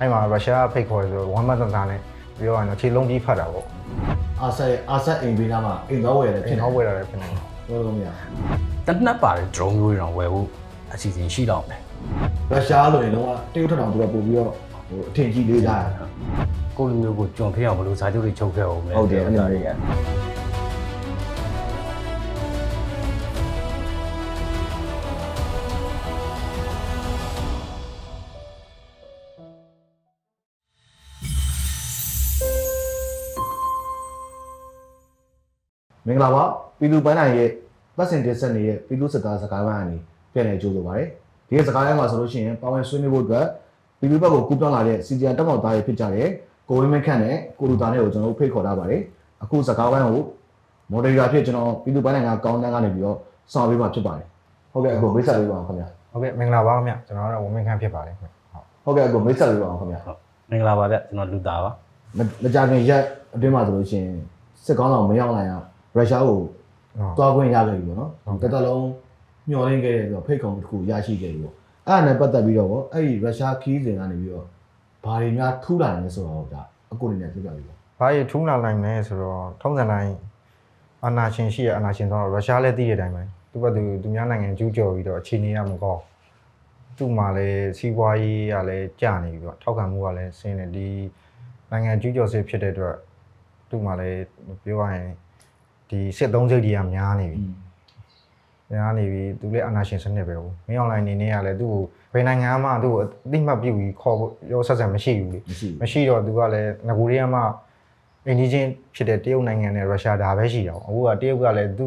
အဲ့မှာရုရှားကဖိတ်ခေါ်တယ်ဆိုတော့ဝမ်းမတန်တာနဲ့ပြောရရင်တော့ခြေလုံးကြီးဖတ်တာပေါ့အာဆက်အာဆက်အိမ်ပေးသားမှာအိမ်သွားဝယ်တယ်ဖြဖြစ်စ်နေနေဟောက်ဝဲတာလည်းဖြစ်နေတယ်ပြောလို့မရတနက်ပါတယ် drone မျိုးတွေတော့ဝယ်ဖို့အစီအစဉ်ရှိတော့မယ်ရုရှားလိုရင်တော့တရုတ်ထက်တောင်သူကပို့ပြီးတော့ဟိုအထင်ကြီးလေးသားကိုလူမျိုးကိုကြုံဖြစ်အောင်ဘယ်လိုစာချုပ်တွေချုပ်ခဲ့အောင်လဲ ဟုတ်တယ်အဲ့ဒါတွေက မင်္ဂလာပါပြည်သူပန်းနိုင်ရဲ့ပတ်စင်တင်ဆက်နေတဲ့ပြည်သူစစ်သားစကားပိုင်းအနေပြန်လည်ကြိုးဆိုပါရစေဒီစကားပိုင်းမှာဆိုလို့ရှိရင်ပါဝင်ဆွေးနွေးဖို့အတွက်ပြည်သူဘက်ကိုကူးပြောင်းလာတဲ့စီဂျန်တက်မောက်သားတွေဖြစ်ကြတဲ့ကိုဝင်းမင်းခန့်နဲ့ကိုလူသားနဲ့ကိုကျွန်တော်တို့ဖိတ်ခေါ်ထားပါတယ်အခုစကားပိုင်းကိုမော်ဒရေတာဖြစ်ကျွန်တော်ပြည်သူပန်းနိုင်ကကောင်းတန်းကနေပြီးတော့ဆောင်ပေးမှာဖြစ်ပါတယ်ဟုတ်ကဲ့အခုမိတ်ဆက်ပေးပါအောင်ခင်ဗျာဟုတ်ကဲ့မင်္ဂလာပါခင်ဗျကျွန်တော်ကတော့ဝင်းမင်းခန့်ဖြစ်ပါတယ်ဟုတ်ဟုတ်ကဲ့အခုမိတ်ဆက်ပေးပါအောင်ခင်ဗျာဟုတ်မင်္ဂလာပါဗျကျွန်တော်လူသားပါမမကြခင်ရက်အတွင်းမှာဆိုလို့ရှိရင်စစ်ကောင်းဆောင်မရောက်လာရ ရုရှားကိုဟုတ်သွားခွင့်ရခဲ့ပြီပေါ့နော်ဟုတ်တသက်လုံးမျှော်လင့်ခဲ့တဲ့ပြီးတော့ဖိတ်ခေါ်မှုတစ်ခုရရှိခဲ့ပြီပေါ့အဲ့ဒါနဲ့ပတ်သက်ပြီးတော့ပေါ့အဲ့ဒီရုရှားခီးစဉ်ကနေပြီးတော့ဘာတွေများထူးလာနေလဲဆိုတော့ဒါအကိုအနေနဲ့ပြောပြပြီးပေါ့ဘာရထူးလာနိုင်လဲဆိုတော့ထုံးစံတိုင်းအာနာရှင်ရှိရအာနာရှင်ဆိုတော့ရုရှားလည်းသိတဲ့အတိုင်းပဲသူကသူသူများနိုင်ငံကျူးကျော်ပြီးတော့အခြေအနေကမကောင်းသူ့မှာလည်းစီးပွားရေးကလည်းကျနေပြီပေါ့ထောက်ခံမှုကလည်းဆင်းနေဒီနိုင်ငံကျူးကျော်စစ်ဖြစ်တဲ့အတွက်သူ့မှာလည်းပြောရရင် ဒီစစ်သုံးစိတ်တွေကများနေပြီများနေပြီသူလည်းအာနာရှင်စနစ်ပဲဟိုမင်းအွန်လိုင်းနေနေရလဲသူ့ကိုဘယ်နိုင်ငံမှသူ့ကိုအသိမှတ်ပြုပြီးခေါ်ဖို့ရောဆက်ဆံမရှိဘူးလေမရှိဘူးမရှိတော့သူကလည်းငကိုရီးယားမှာအင်ဒီဂျင်ဖြစ်တဲ့တရုတ်နိုင်ငံနဲ့ရုရှားဒါပဲရှိတာပေါ့အခုကတရုတ်ကလည်းသူ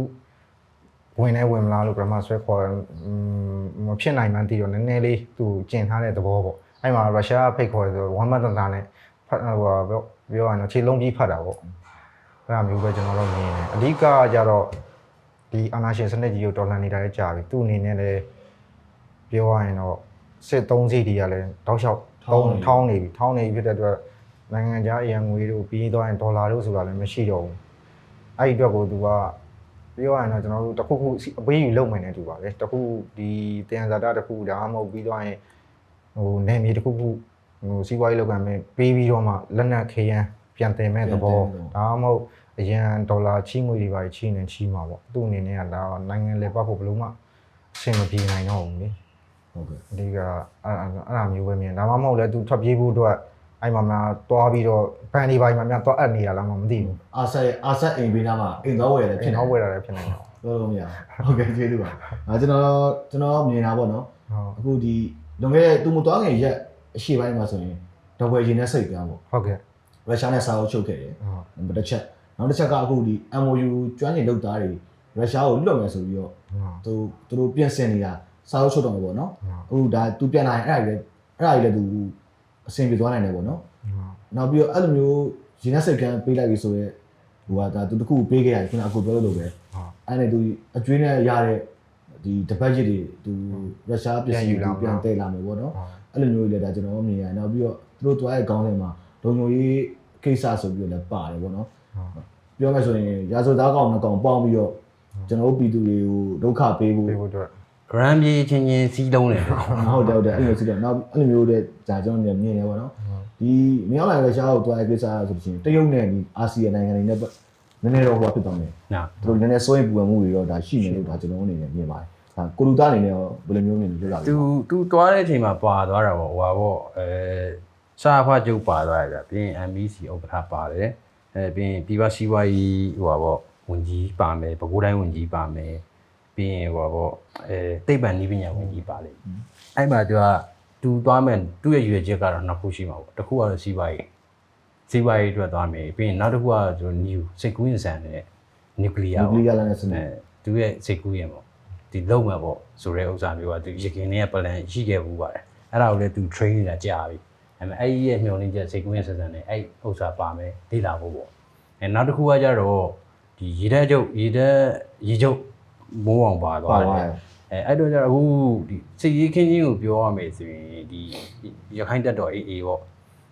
ဝင်နေဝင်မလားလို့ပထမဆွဲခေါ်တယ်อืมမဖြစ်နိုင်မှန်းသိတော့နည်းနည်းလေးသူကျင်ထားတဲ့သဘောပေါ့အဲ့မှာရုရှားကဖိတ်ခေါ်တယ်ဆိုတော့ဝမ်းမတန်တာနဲ့ဖတ်ဟိုပြောပြောရရင်တော့ခြေလုံးကြီးဖတ်တာပေါ့ အဲ့ဒါမျိုးပဲကျွန်တော်တို့မြင်တယ်အဓိကကြတော့ဒီအာနာရှင်စနစ်ကြီးကိုတော်လှန်နေတာလည်းကြာပြီသူ့အနေနဲ့လည်းပြောရရင်တော့စစ်သုံးစီးတွေကလည်းတောက်လျှောက်ထောင်းထောင်းနေပြီထောင်းနေပြီဖြစ်တဲ့အတွက်နိုင်ငံခြားအရန်ငွေတို့ပြီးသွားရင်ဒေါ်လာတို့ဆိုတာလည်းမရှိတော့ဘူးအဲ့ဒီအတွက်ကိုသူကပြောရရင်တော့ကျွန်တော်တို့တစ်ခုခုအပေးယူလုပ်မယ်နဲ့တူပါလေတစ်ခုဒီတင်ဇာတာတစ်ခုဒါမှမဟုတ်ပြီးသွားရင်ဟိုနေမြေတစ်ခုခုဟိုစီးပွားရေးလုပ်ကံမဲ့ပေးပြီးတော့မှလက်နက်ခေရန်ပြန်တင်မဲ့သဘောဒါမှမဟုတ် အရန်ဒေါ်လာချီးငွေတွေပါချီးနေချီးမှာပေါ့သူ့အနေနဲ့ကဒါနိုင်ငံလေပတ်ဖို့ဘယ်လို့မှအဆင်မပြေနိုင်တော့ဘူးလေဟုတ်ကဲ့အဓိကအဲ့အဲ့အဲ့ဒါမျိုးပဲမြင်ဒါမှမဟုတ်လဲသူထွက်ပြေးဖို့အတွက်အဲ့မှာများတွားပြီးတော့ဘန်ဒီပိုင်းမှာများတွားအပ်နေတာလားမသိဘူးအာဆက်အာဆက်အိမ်ပေးသားမှာအိမ်သွားဝယ်တယ်ဖြဖြစ်စ်နေနေဟောက်ဝဲတာလည်းဖြစ်နေတယ်ဟုတ်ပြောလို့မရဘူးဟုတ်ကဲ့ကျေးဇူးပါအဲကျွန်တော်ကျွန်တော်မြင်တာပေါ့နော်အခုဒီလွန်ခဲ့တဲ့သူမသွားခင်ရက်အရှိပိုင်းမှာဆိုရင်ဒဝယ်ရင်နဲ့စိတ်ပြောင်းပေါ့ဟုတ်ကဲ့ရုရှားနဲ့စာအုပ်ချုပ်ခဲ့တယ်ဟုတ်နံပါတ်တစ်ချက် နောက်တစ်ချက်ကအခုဒီ MOU ကျွမ်းကျင်လုပ်သားတွေရုရှားကိုလွတ်မယ်ဆိုပြီးတော့ဟုတ်သူသူတို့ပြင်ဆင်နေတာစာအုပ်ချုပ်တော့မှာပေါ့နော်ဟုတ်အခုဒါသူပြန်လာရင်အဲ့ဒါကြီးလည်းအဲ့ဒါကြီးလည်းသူအဆင်ပြေသွားနိုင်တယ်ပေါ့နော်နောက်ပြီးတော့အဲ့လိုမျိုးရင်းနှက်စိတ်ကမ်းပေးလိုက်ပြီဆိုတော့ဟိုကဒါသူတစ်ခုပေးခဲ့ရတယ်ခုနအခုပြောလို့ပဲဟုတ်အဲ့နဲ့သူအကျွေးနဲ့ရတဲ့ဒီတပတ်ရစ်တွေသူရုရှားပစ္စည်းတွေပြန်တည်လာမယ်ပေါ့နော်အဲ့လိုမျိုးတွေလည်းဒါကျွန်တော်မြင်ရတယ်နောက်ပြီးတော့သူတို့တွားရဲ့ခေါင်းထဲမှာဒုံညိုရေးကိစ္စဆိုပြီးတော့လည်းပါတယ်ပေါ့နော် ပြောမယ်ဆိုရင်ရာဇဝတ်သားကောင်နှစ်ကောင်ပေါင်းပြီးတော့ကျွန်တော်တို့ပြည်သူတွေကိုဒုက္ခပေးဖို့ပြေဖို့အတွက် grand ပြေးချင်းချင်းစီးလုံးတယ်ဟုတ်တယ်ဟုတ်တယ်အဲ့လိုစီတော့နောက်အဲ့လိုမျိုးတွေဒါကျွန်တော်မြင်နေပေါ့နော်ဒီမြောက်လိုက်ရုရှားကိုတွားရဲ့ကိစ္စဆိုလို့ရှိရင်တရုတ်နဲ့ဒီအာဆီယံနိုင်ငံတွေနဲ့နည်းနည်းတော့ဟိုဖြစ်သွားမယ်နော်သူတို့နည်းနည်းစိုးရိမ်ပူပန်မှုတွေတော့ဒါရှိနေလို့ဒါကျွန်တော်အနေနဲ့မြင်ပါတယ်ဒါကိုလူသားအနေနဲ့ရောဘယ်လိုမျိုးမြင်လို့ပြောတာလဲသူသူသွားတဲ့အချိန်မှာပါသွားတာပေါ့ဟိုပါပေါ့အဲစာဖတ်ကျုပ်ပါသွားတယ်ဗျပြီးရင် MBC ဥက္ကဋ္ဌပါတယ် အဲပြီးရင်ပြည်ပစီးပွားရေးဟိုပါပေါ့ဝန်ကြီးပါမယ်ပဲခူးတိုင်းဝန်ကြီးပါမယ်ပြီးရင်ဟိုပါပေါ့အဲသိပ္ပံနည်းပညာဝန်ကြီးပါလိမ့်အဲ့မှာသူကသူသွားမယ်သူ့ရဲ့ရွေချက်ကတော့နှစ်ခုရှိမှာပေါ့တစ်ခုကတော့စီးပွားရေးစီးပွားရေးအတွက်သွားမယ်ပြီးရင်နောက်တစ်ခုကကျွန်တော် new စိတ်ကူးရင်ဆန်တဲ့ nuclear နျူကလပေါ့ီးယားလည်းနဲ့စနအဲစ်သူရဲ့စိတ်ကူးရင်ပေါ့ဒီလုံးမှာပေါ့ဆိုတဲ့ဥစ္စာမျိုးကသူရခင်နဲ့ plan ရှိခဲ့ဘူးပါတယ်အဲ့ဒါကိုလည်းသူ train နေတာကြာပြီ အဲ့မဲ့အဲ့ဒီရဲ့မျှော်လင့်ချက်စိတ်ကူးရင်ဆက်ဆံနေအဲ့ဥစ္စာပါမယ်လေ့လာဖို့ပေါ့အဲနောက်တစ်ခုကကြတော့ဒီရေတက်ကျုပ်ရေတက်ရေကျုပ်မိုးအောင်ပါသွားတယ်အဲအဲ့တော့ကျတော့အခုဒီစိတ်ရေးခင်းချင်းကိုပြောရမယ်ဆိုရင်ဒီရခိုင်တက်တော် AA ပေါ့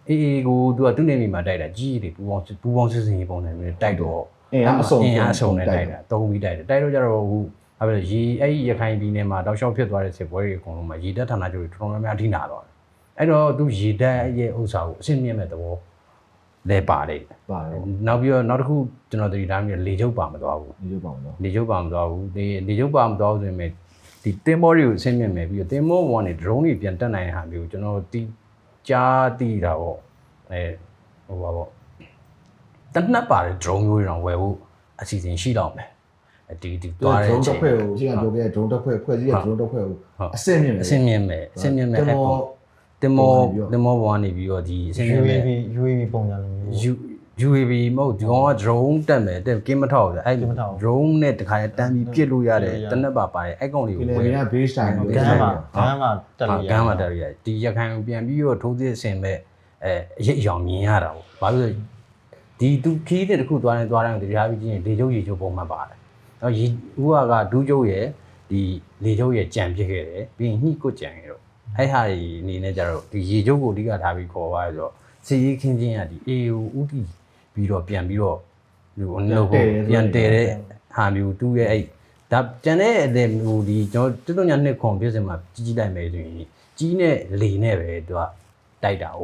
AA ကိုသူကသူ့နေမိမှာတိုက်တာကြီးတွေပူပေါင်းပူပေါင်းစစ်စင်ရေးပုံစံမျိုးနဲ့တိုက်တော့အင်းအားအစုံအင်းအားအစုံနဲ့တိုက်တာသုံးပြီးတိုက်တယ်တိုက်တော့ကြတော့ဟိုဘာဖြစ်လဲရေအဲ့ဒီရခိုင်ပြည်နယ်မှာတောက်လျှောက်ဖြစ်သွားတဲ့စစ်ပွဲတွေအကုန်လုံးမှာရေတပ်ဌာနချုပ်တွေတော်တော်များများအထိနာသွားတယ် အဲ့တော့သူရေတက်ရဲ့ဥစ္စာကိုအဆင့်မြင့်မဲ့သဘောလဲပါတယ်ပါတယ်နောက်ပြီးတော့နောက်တစ်ခုကျွန်တော်သတိထားမိတယ်လေချုပ်ပါမသွားဘူးဒီလိုပေါ့နော်လေချုပ်ပါမသွားဘူးဒီလေချုပ်ပါမသွားဘူးဆိုရင်ဒီတင်မောတွေကိုအဆင့်မြင့်မယ်ပြီးတော့တင်မောဘောကနေ drone တွေပြန်တက်နိုင်တဲ့ဟာမျိုးကျွန်တော်တီးကြားတီးတာပေါ့အဲဟိုပါပေါ့တနက်ပါတယ် drone မျိုးတွေတော့ဝယ်ဖို့အစီအစဉ်ရှိတော့မယ်အတီးတီးသူသွားတဲ့အ drone ချတစ်ည်းဖွဲ့ကိုရှင်းကပြောခဲ့တဲ့ drone တစ်ဖွဲ့ဖွဲ့စည်းတဲ့ drone တစ်ဖွဲ့ကိုဟုတ်အဆင့်မြင့်မယ်အဆင့်မြင့်မယ်အဆင့်မြင့်မယ်တအဲ့မောပုံ တင်မောပုံစံမျိုးတင်မောဘောကနေပြီးတော့ဒီအဆင့်မြင့်မယ် UAV UAV ပုံစံလိုမျိုး U UAV မဟုတ်ဒီကောင်က drone တက်မယ်တက်ကင်းမထောက်ဘူးအဲ့ကင်းမထောက်ဘူး drone နဲ့တခါတန်းပြီးပြစ်လို့ရတယ်ပြစ်လို့ရတယ်တနက်ပါပါတယ်အဲ့ကောင်လေးဒီကိုလေဝယ်က base time လို့ကမ်းမှာကမ်းမှာတက်ဟာလို့ရကမ်းမှာတက်ရရတယ်ဒီရခိုင်ကိုပြန်ပြီးတော့ထိုးစစ်ဆင်မဲ့အဲအရေးအယောင်မြင်ရတာပေါ့ဘာလို့လဲဒီသူခီးတဲ့တစ်ခုသွားနေသွားတိုင်းတရားပြီးချင်းလေကျုပ်ရေကျုပ်ပုံမှန်ပါတယ်တော့ရေဦးကကဒူးကျုပ်ရဲ့ဒီလေကျုပ်ရဲ့ကြံပြစ်ခဲ့တယ်ပြီးရင်ညှိကွတ်ကြံခဲ့တော့ အဲ့ဟာဒီအနေနဲ့ကြတော့ဒီရေကျုပ်ကိုအဓိကထားပြီးခေါ်သွားရဆိုတော့စီရေးခင်းချင်းကဒီ AU ဥတီပြီးတော့ပြန်ပြီးတော့ဒီဟိုလို့ကိုပြန်တည်တဲ့ဟာမျိုးသူ့ရဲ့အဲ့ဒါကျန်တဲ့အတဲ့ဟိုဒီကျွန်တော်တွတ်ညနှစ်ခွန်ပြည့်စင်မှာကြီးကြီးလိုက်မယ်ဆိုရင်ကြီးနဲ့လေနဲ့ပဲသူကတိုက်တာ哦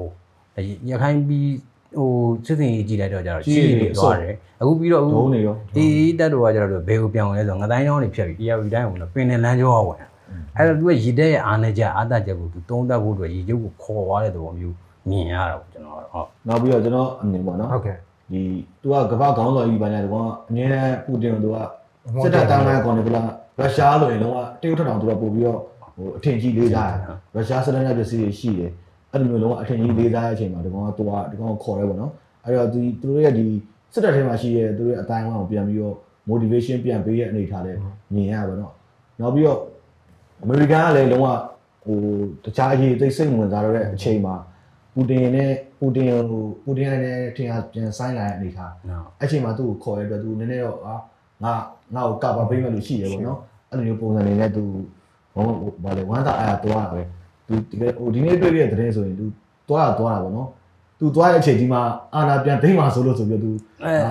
ရခိုင်ပြီးဟိုစစ်စင်ကြီးကြည့်လိုက်တော့ကြတော့ရှေ့နေသွားတယ်အခုပြီးတော့ဒုံးအခုနေရောအေးတက်တော့ကကြတော့ဘယ်ကိုပြောင်းလဲဆိုတော့ငတိုင်းချောင်းနေဖြတ်ပြီး ERV တိုင်းဝင်တော့ပင်နယ်လမ်းကျောင်းဝင် အဲ့တော့သူကရည်တဲ့ရဲ့အားနဲ့ကြအားတကြကိုသူတုံးတက်ဖို့အတွက်ရည်ရုပ်ကိုခေါ်သွားတဲ့သဘောမျိုးမြင်ရတာပေါ့ကျွန်တော်ကတော့ဟုတ်နောက်ပြီးတော့ကျွန်တော်အမြင်ပေါ့နော်ဟုတ်ကဲ့ဒီသူကကမ္ဘာခေါင်းဆောင်ကြီးဘာညာတော့အမြဲတမ်းပူတင်ကိုသူကစစ်တပ်တားလိုက်ကောင်တယ်ဗျာရုရှားလိုရင်တော့တရုတ်ထထောင်သူကပို့ပြီးတော့ဟိုအထင်ကြီးလေးစားတယ်ရုရှားစစ်တပ်ရဲ့ပစ္စည်းတွေရှိတယ်အဲ့လိုမျိုးလုံးဝအထင်ကြီးလေးစားတဲ့အချိန်မှာဒီကောင်ကသူကဒီကောင်ကိုခေါ်ရဲပေါ့နော်အဲ့တော့သူသူတို့ရဲ့ဒီစစ်တပ်ထဲမှာရှိရဲသူတို့ရဲ့အတိုင်းအဝန်းကိုပြန်ပြီးတော့ motivation ပြန်ပေးရတဲ့အနေထားလဲမြင်ရပါတော့နောက်ပြီးတော့ အမေရိကန်ကလည်းလုံးဝဟိုတခြားအရေးသိစိတ်ဝင်စားရတဲ့အချိန်မှာပူတင်နဲ့ပူတင်ဟိုပူတင်နဲ့ထင်အားပြန်ဆိုင်လာတဲ့အနေထားနော်အဲ့ချိန်မှာသူ့ကိုခေါ်ရတဲ့အတွက်သူနည်းနည်းတော့အာငါငါ့ကိုကာပါပေးမယ်လို့ရှိတယ်ပေါ့နော်အဲ့လိုမျိုးပုံစံနေနဲ့သူဟိုဘာလဲဝမ်းသာအားရသွားတာပဲသူဒီဟိုဒီနေ့တွေ့ရတဲ့တဲ့ဆိုရင်သူသွားတာသွားတာပေါ့နော်သူသွားတဲ့အချိန်ဒီမှာအာနာပြန်သိမ်းပါဆိုလို့ဆိုပြီးတော့သူ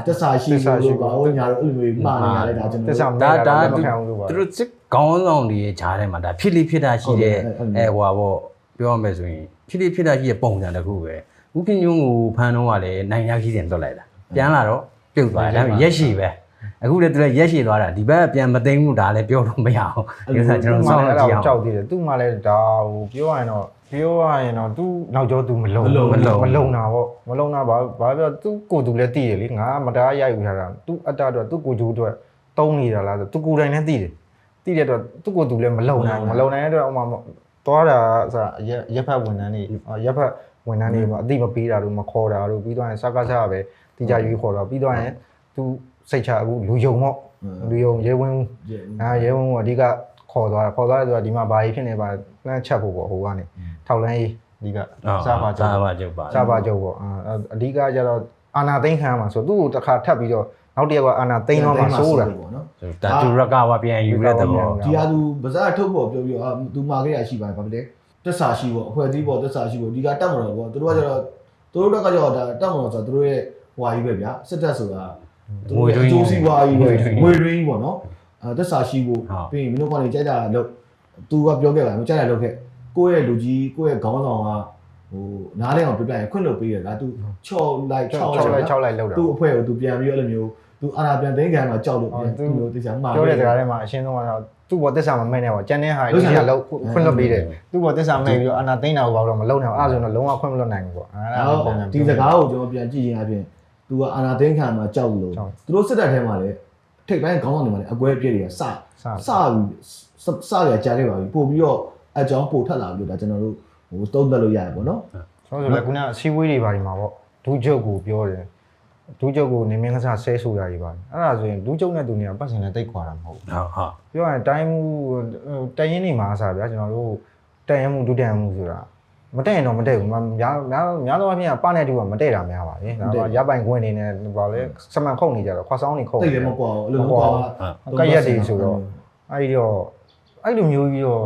တက်စာရှိလို့ပါဟိုညာတော့အဲ့လိုမျိုးမှားနေရတယ်ဒါကျွန်တက်တော်ဆောင်ဒါဒါမသူခံဘူးလို့ပါတို့ စစ်ကောင်းဆောင်တွေရဲ့ဂျားထဲမှာဒါဖြစ်လိဖြစ်တာရှိတဲ့ဟုတ်တယ်အဲ့အဲဟိုပါပေါ့ပြောရမယ်ဆိုရင်ဖြစ်လိဖြစ်တာရှိတဲ့ပုံစံတစ်ခုပဲဥခင်ညုံကိုဖန်တော့ကလည်းနိုင်ရခီးတယ်တွတ်လိုက်တာပြန်လာတော့ပြုတ်သွားတယ်ဒါပေမဲ့ရက်ရှိပဲအခုလည်းသူလည်းရက်ရှိသွားတာဒီဘက်ကပြန်မသိမ်းဘူးဒါလည်းပြောလို့မရအောင်ဒီဥစ္စာကျွန်သူတော်မှစောင့်လည်းလို့ကြည့်အောင်အဲ့ဒါကိုကြောက်သေးတယ်သူမှလည်းဒါဟိုပြောရရင်တော့ပြောရရင်တော့သူနောက်ကျောသူမလုံမလုံမလုံမလုံတာပေါ့မလုံတာဘာဘာပြောသူကိုသူလည်းသိတယ်လေငါမတရားရိုက်ယူထားတာသူအတ္တအတွက်သူကိုကျိုးအတွက်တုံးနေတာလားဆိုသူကိုယ်တိုင်လည်းသိတယ် သိတဲ့အတွက်သူကိုသူလည်းမလုံနိုင်ဘူးမလုံနိုင်တဲ့အတွက်ဥမာသွားတာဆိုရက်ရက်ဖက်ဝန်ထမ်းတွေရက်ဖက်ဝန်ထမ်းတွေမှာအတိမပေးတာတို့မခေါ်တာတို့ပြီးတော့ရင်စကားစားပဲတိကျရွေးခေါ်တော့ပြီးတော့ရင်သူစိတ်ချအခုလူယုံပေါ့လူယုံရဲဝင်းအဲရဲဝုံကအဓိကခေါ်သွားတာခေါ်သွားတယ်ဆိုတာဒီမှာဘာကြီးဖြစ်နေပါလဲလမ်းချက်ဖို့ပေါ့ဟိုကနေထောက်လန်းရေးအဓိကစားပါကြစားပါကြပါစားပါကြပေါ့အာအဓိကကျတော့အာနာသိန်းခံရမှာဆိုသူ့ကိုတစ်ခါထပ်ပြီးတော့ နောက်တစ်ယောက်ကအာနာသိန်းတော့မှစိုးတာပေါ့နော်ဒါသူရကဝပြန်ယူတဲ့သဘောဒီဟာသူဗဇက်ထုတ်ဖို့ပြောပြီးတော့အာသူမာခဲ့ရရှိပါတယ်ဘာဖြစ်လဲတက်စာရှိပေါ့အဖွဲ့အစည်းပေါ့တက်စာရှိပေါ့ဒီကတက်မတော်ပေါ့သူတို့ကကျတော့သူတို့ကကျတော့ဒါတက်မတော်ဆိုတော့သူတို့ရဲ့ဟွာကြီးပဲဗျာစစ်တပ်ဆိုတာသူတို့ရဲ့အကျိုးစီးပွားကြီးပဲငွေရင်းပေါ့နော်အဲတက်စာရှိဖို့ပြီးရင်မင်းတို့ကနေကြိုက်တာလို့သူကပြောခဲ့ပါမကြိုက်တာလို့ခဲ့ကိုယ့်ရဲ့လူကြီးကိုယ့်ရဲ့ခေါင်းဆောင်ကဟိုနားလဲအောင်ပြပြရင်ခွင့်လို့ပေးရတာသူချော်လိုက်ချော်6လိုက်လိုက်6လိုက်လောက်တာသူ့အဖွဲ့ကိုသူပြန်ပြီးအဲ့လိုမျိုး သူအာနာပြန်သိမ်းခံမှာကြောက်လို့ပြန်သူ့လိုသိချင်မှာပြောတဲ့စကားထဲမှာအရှင်းဆုံးကတော့သူ့ဘောတက်ဆာမမိတ်နဲ့ပေါ့ကျန်တဲ့ဟာကြီးကလောက်ခွင့်လွတ်ပေးတယ်သူ့ဘောတက်ဆာမိတ်ပြီးတော့အာနာသိန်းတာကိုတော့မလုံနိုင်ဘူးအဲ့ဒါဆိုတော့လုံးဝခွင့်မလွတ်နိုင်ဘူးပေါ့အဲ့ဒါအဲ့ပုံတော့စံဒီစကားကိုကျွန်တော်ပြန်ကြည့်ရင်အပြင်သူကအာနာသိန်းခံမှာကြောက်လို့ကြောက်သူတို့စစ်တပ်ထဲမှာလည်းထိပ်ပိုင်းခေါင်းဆောင်တွေမှာလည်းအကွဲအပြည့်တွေကစစစစစရကြားခဲ့ပါပြီပို့ပြီးတော့အကြောင်းပို့ထက်လာပြီးတော့ဒါကျွန်တော်တို့ဟိုသုံးသပ်လို့ရတယ်ပေါ့နော်ဆိုတော့လေခုနအစည်းအဝေးတွေပါဒီမှာပေါ့ဒူးချုပ်ကိုပြောတယ် ဒူးချုပ်ကိုနေမင်းကစားဆဲဆိုတာကြီးပါတယ်အဲ့ဒါဆိုရင်ဒူးချုပ်နဲ့သူနေကပတ်စင်နဲ့တိတ်ခွာတာမဟုတ်ဘူးဟုတ်ဟုတ်ပြောရရင်တိုင်းမှုတရင်နေမှာအစားဗျာကျွန်တော်တို့တရင်မှုဒုတရင်မှုဆိုတာမတက်ရင်တော့မတက်ဘူးမများများများသောအားဖြင့်ပနဲ့တူကမတက်တာများပါလေဒါကရပိုင်ခွင့်နေနဲ့ဘာလဲစမန်ခုတ်နေကြတော့ခွာဆောင်နေခုတ်တိတ်လည်းမကွာဘူးအဲ့လိုမကွာကက်ရက်တွေဆိုတော့အဲ့ဒီတော့အဲ့လိုမျိုးကြီးတော့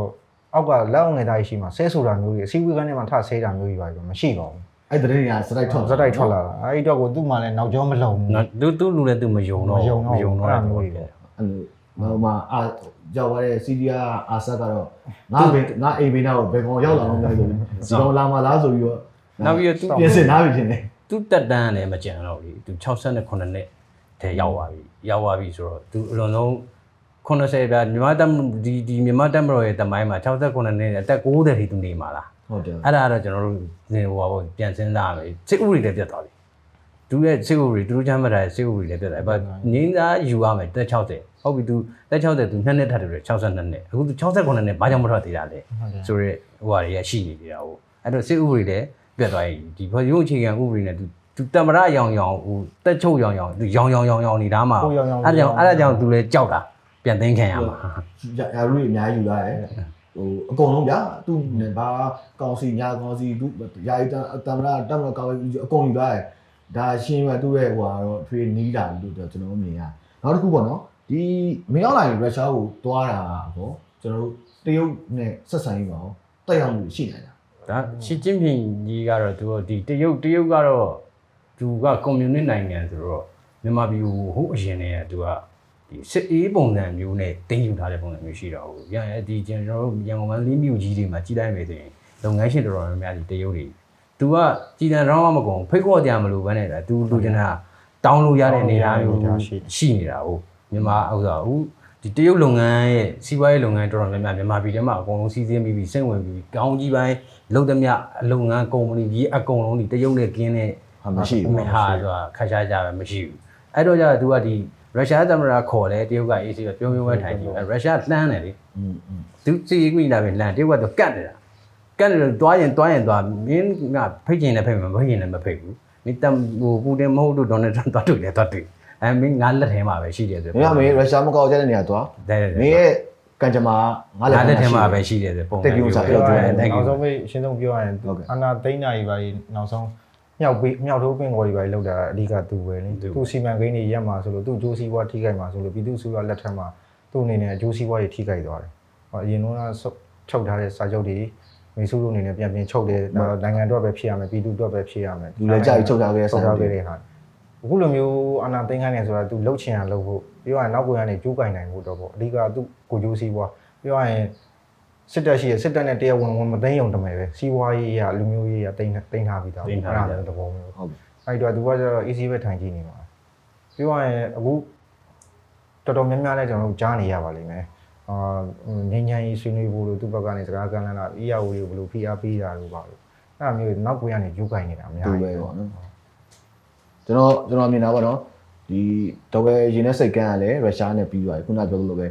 အောက်ကလက်အောင်ငယ်သားရှိမှာဆဲဆိုတာမျိုးကြီးအစည်းအဝေးကနေမှထဆဲတာမျိုးကြီးပါတော့မရှိပါဘူး အဲ့တဲ့နေရာစတိုက်ထွက်ဇက်တိုက်ထွက်လာတာအဲ့ဒီတော့ကိုသူ့မှာလည်းနောက်ကျောမလုံဘူးနော်သူသူလူလည်းသူမယုံတော့မယုံတော့မယုံတော့အဲ့ဒါမျိုးကြီးပေါ့အဲ့လိုဟိုမှာအာရောက်သွားတဲ့စီးရီးယားအာဆတ်ကတော့ငါဘေငါအိမ်ဘေးနာကိုဘယ်ကောင်ရောက်လာအောင်လဲဆိုပြီးဒီကောင်လာမလားဆိုပြီးတော့နောက်ပြီးတော့သူပြင်ဆင်ထားပြီထင်တယ်သူတက်တန်းလည်းမကြံတော့ဘူးသူ68နှစ်ထဲရောက်သွားပြီရောက်သွားပြီဆိုတော့သူအလွန်ဆုံး80ပြမြန်မာတက်ဒီဒီမြန်မာတက်မတော်ရဲ့တမိုင်းမှာ68နှစ်အသက်90ထိသူနေမှာလား ဟုတ်တယ်အဲ့ဒါကတော့ကျွန်တော်တို့ဟိုပါပေါ့ပြန်စဉ်းစားရမယ်စစ်ဥပဒေလည်းပြတ်သွားပြီသူရဲ့စစ်ဥပဒေသူတို့ချမ်းမတာရဲ့စစ်ဥပဒေလည်းပြတ်သွားပြီ။ငင်းသားယူရမယ်တက်60ဟုတ်ပြီသူတက်60သူနှစ်နှစ်ထပ်တယ်62နှစ်အခုသူ69နှစ်ဘာကြောင့်မထွက်သေးတာလဲဆိုရဲဟိုဟာတွေရရှိနေကြတာဟုတ်အဲ့တော့စစ်ဥပဒေလည်းပြတ်သွားပြီဒီဖွဲ့ရုံးအခြေခံဥပဒေနဲ့သူသူတမရရောင်ရောင်ဟိုတက်ချုပ်ရောင်ရောင်သူရောင်ရောင်ရောင်ရောင်နေတာမှာအဲ့ဒါကြောင့်အဲ့ဒါကြောင့်သူလည်းကြောက်တာပြန်သိမ်းခံရမှာရာလူတွေအများကြီးယူလာတယ် ဟိုအကုန်လုံးဗျာသူဘာကောင်စီညာကောင်စီသူယာယီတမရတမရကောင်စီအကုန်ယူလာတယ်ဒါရှင်းရသူ့ရဲ့ဟိုဟာတော့ထွေနီးတာလို့တော့ကျွန်တော်တို့မြင်ရနောက်တစ်ခုပေါ့နော်ဒီမင်းအောင်လိုင်းရုရှားကိုတွားတာပေါ့ကျွန်တော်တို့တရုတ်နဲ့ဆက်ဆံရေးပါအောင်တက်ရောက်မှုရှိနိုင်တာဒါရှီကျင်းပင်ကြီးကတော့သူဒီတရုတ်တရုတ်ကတော့သူကကွန်မြူနစ်နိုင်ငံဆိုတော့မြန်မာပြည်ကိုဟိုအရင်တည်းကသူက ဒီစစ်အေးပုံစံမျိုးနဲ့တင်းယူထားတဲ့ပုံစံမျိုးရှိတော့ဘူး။ရရင်ဒီကျွန်တော်တို့ရန်ကုန်မန္တလေးမြို့ကြီးတွေမှာကြီးတိုင်းပဲဆိုရင်လုပ်ငန်းရှင်တော်တော်များများဒီတရုတ်တွေသူကကြည်တန်တော့မကုန်ဖိတ်ခေါ်ကြမလို့ဘဲနဲ့သူလူကျင်တာတောင်းလို့ရတဲ့အနေအထားမျိုးရှိနေတာဟုတ်မြန်မာဥစ္စာဟုတ်ဒီတရုတ်လုပ်ငန်းရဲ့စီးပွားရေးလုပ်ငန်းတော်တော်များများမြန်မာပြည်ထဲမှာအကုန်လုံးစီးဆင်းပြီးပြီးစိတ်ဝင်ပြီးကောင်းကြီးပိုင်းလုပ်သမျှအလုပ်ငန်းကုမ္ပဏီကြီးအကုန်လုံးဒီတရုတ်နဲ့ကင်းတဲ့ဟာမရှိဘူးမဟာဆိုတာခါရှားကြပဲမရှိဘူးအဲ့တော့ကျတော့ तू ကဒီ ရုရှားသမ္မတခေါ်လဲတရုတ်ကအေးစီပဲပြုံးပြုံးပဲထိုင်ကြည့်အဲရုရှားလှမ်းတယ်လေသူစီရင်မိလာပဲလှမ်းတရုတ်ကတော့ကတ်နေတာကတ်နေလို့တွားရင်တွားရင်တွားမင်းကဖိတ်ချင်လည်းဖိတ်မှာမဖိတ်ချင်လည်းမဖိတ်ဘူးမင်းတမ်ဟိုပူတင်မဟုတ်လို့ဒေါ်နယ်ထရမ့်တွားတွေ့တယ်တွားတွေ့အဲမင်းငါလက်ထဲမှာပဲရှိတယ်ဆိုမင်းကမင်းရုရှားမကောက်တဲ့နေရာတွားမင်းရဲ့ကံကြမ္မာငါလက်ထဲမှာပဲရှိတယ်ဆိုပုံတက်ကယူစားပြောတယ်တက်ကယူအောင်ဆုံးမိအရှင်းဆုံးပြောရရင်အာနာသိန်းနာကြီးပါကြီးနောက်ဆုံး မြောက်ပြီးမြောက်ထိုးပင်ကော်ကြီးပါကြီးလောက်တာအဓိကသူပဲလေသူသူစီမံကိန်းတွေရက်မှာဆိုလို့သူအကျိုးစီးပွားထိခိုက်မှာဆိုလို့ပြည်သူစုကလက်ထက်မှာသူ့အနေနဲ့အကျိုးစီးပွားတွေထိခိုက်သွားတယ်ဟောအရင်ကချုပ်ထားတဲ့စာချုပ်တွေမေစုလို့အနေနဲ့ပြန်ပြန်ချုပ်တယ်ဒါနိုင်ငံအတွက်ပဲဖြစ်ရမယ်ပြည်သူအတွက်ပဲဖြစ်ရမယ်လူလည်းကြိုက်ချုပ်ထားခဲ့တဲ့ချုပ်စာထားချုပ်ခဲ့တွေတဲ့ဟာအခုလိုမျိုးအာနာသိန်းခိုင်းနေဆိုတာ तू လှုပ်ချင်ရလှုပ်ဖို့ပြောရရင်နောက်ကိုရကနေကျိုးကင်နိုင်ဖို့တော့ပေါ့အဓိကသူ့ကိုကျိုးစီးပွားပြောရရင် စစ်တပ်ရှိရစစ်တပ်နဲ့တရားဝင်ဝင်မသိမ်းအောင်တမယ်ပဲစီးပွားရေးအရလူမျိုးရေးအရတိမ့်တိမ့်ထားပြီးသားတိမ့်ထားပြီးသားအဲ့ဒါမျိုးသဘောမျိုးဟုတ်ပြီအဲ့တော့သူကကျတော့ easy ပဲထိုင်ကြည့်နေမှာပြောရရင်အခုတော်တော်များများလဲကျွန်တော်တို့ကြားနေရပါလိမ့်မယ်အာငញ្ញမ်းရေးဆွေးနွေးဖို့လို့သူ့ဘက်ကနေစကားကမ်းလှမ်းတာ EAO တွေကိုဘယ်လိုဖိအားပေးတာလို့ပါလို့အဲ့ဒါမျိုးနောက်ကိုရနေယူကင်နေတာအများသူကြီးပဲပေါ့နော်ကျွန်တော်ကျွန်တော်မြင်တာပေါ့နော်ဒီတော့ပဲရင်းနဲ့စိတ်ကန်းကလည်းရုရှားနဲ့ပြီးသွားပြီခုနပြောသလိုပဲ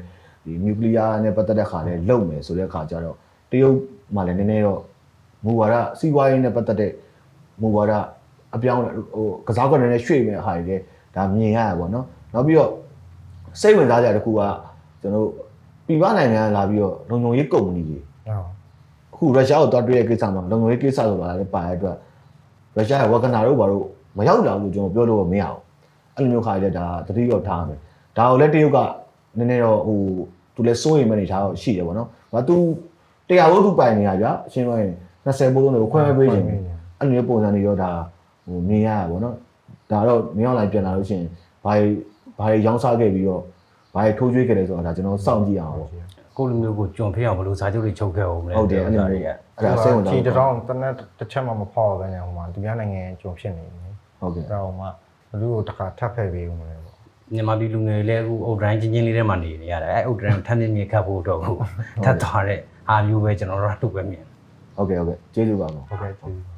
ဒီနျူကလ িয়ার နဲ့ပတ်သက်တဲ့ခါလဲလုံမယ်ဆိုတဲ့ခါကျတော့တရုတ်မှလည်းနည်းနည်းတော့မူဝါဒစီးပွားရေးနဲ့ပတ်သက်တဲ့မူဝါဒအပြောင်းဟိုကစားကွက်နဲ့ရွှေ့မဲ့ဟာတွေလည်းဒါမြင်ရရပါတော့နော်နောက်ပြီးတော့စိတ်ဝင်စားကြတဲ့တစ်ခုကကျွန်တော်တို့ပြည်ပနိုင်ငံကလာပြီးတော့လုံခြုံရေးကုမ္ပဏီတွေဟုတ်အခုရုရှားကိုတွားတွေ့တဲ့ကိစ္စမှာလုံခြုံရေးကိစ္စဆိုတာလည်းပါတဲ့အတွက်ရုရှားရဲ့ဝက်ဂနာတို့ဘာလို့မရောက်လာဘူးကျွန်တော်ပြောလို့မရအောင်အဲ့လိုမျိုးခါရတဲ့ဒါတတိရောထားမယ်ဒါကိုလည်းတရုတ်ကနည်းနည်းတော့ဟို သူလည်းစိုးရိမ်မနေထားတော့ရှိတယ်ပေါ့နော်။ဘာသူတရားဝတ္ထုပိုင်နေတာဗျာအရှင်းပြောရင်20ဘိုးလုံးတွေကိုခွဲပေးခြင်းအဲ့လိုမျိုးပုံစံတွေတော့ဒါဟိုမြင်ရတာပေါ့နော်။ဒါတော့မင်းအောင်လိုက်ပြန်လာလို့ရှိရင်ဘာဘာရောင်းစားခဲ့ပြီးတော့ဘာထိုးကျွေးခဲ့တယ်ဆိုတာဒါကျွန်တော်စောင့်ကြည့်အောင်ပေါ့ကိုလိုမျိုးကိုကြုံဖေးအောင်ဘယ်လိုစာချုပ်တွေချုပ်ခဲ့အောင်မလဲဟုတ်တယ်အဲ့လိုတွေကမျိုးအဲ့ဒါစိတ်ဝင်စားဒီတယ်တောင်တနက်တစ်ချက်မှမဖောက်ဘဲနဲ့ဟိုမှာသူများနိုင်ငံကြုံဖြစ်နေတယ်ဟုတ်ကဲ့အဲ့တော့မှဘလူးကိုတစ်ခါထပ်ဖက်ပေးဦးမလဲပေါ့ မြန်မာပြည်လူငယ်လည်းအခုအုတ်ဒရိုင်းချင်းချင်းလေးထဲမှာနေနေရတယ်အဲအုတ်ဒရိုင်းထမ်းမြင့်မြင့်ခတ်ဖို့တော့ဘူးထပ်သွားတဲ့အားမျိုးပဲကျွန်တော်တို့တို့ပဲမြင်ဟုတ်ကဲ့ဟုတ်ကဲ့ကျေးဇူးပါမောဟုတ်ကဲ့ကျေးဇူး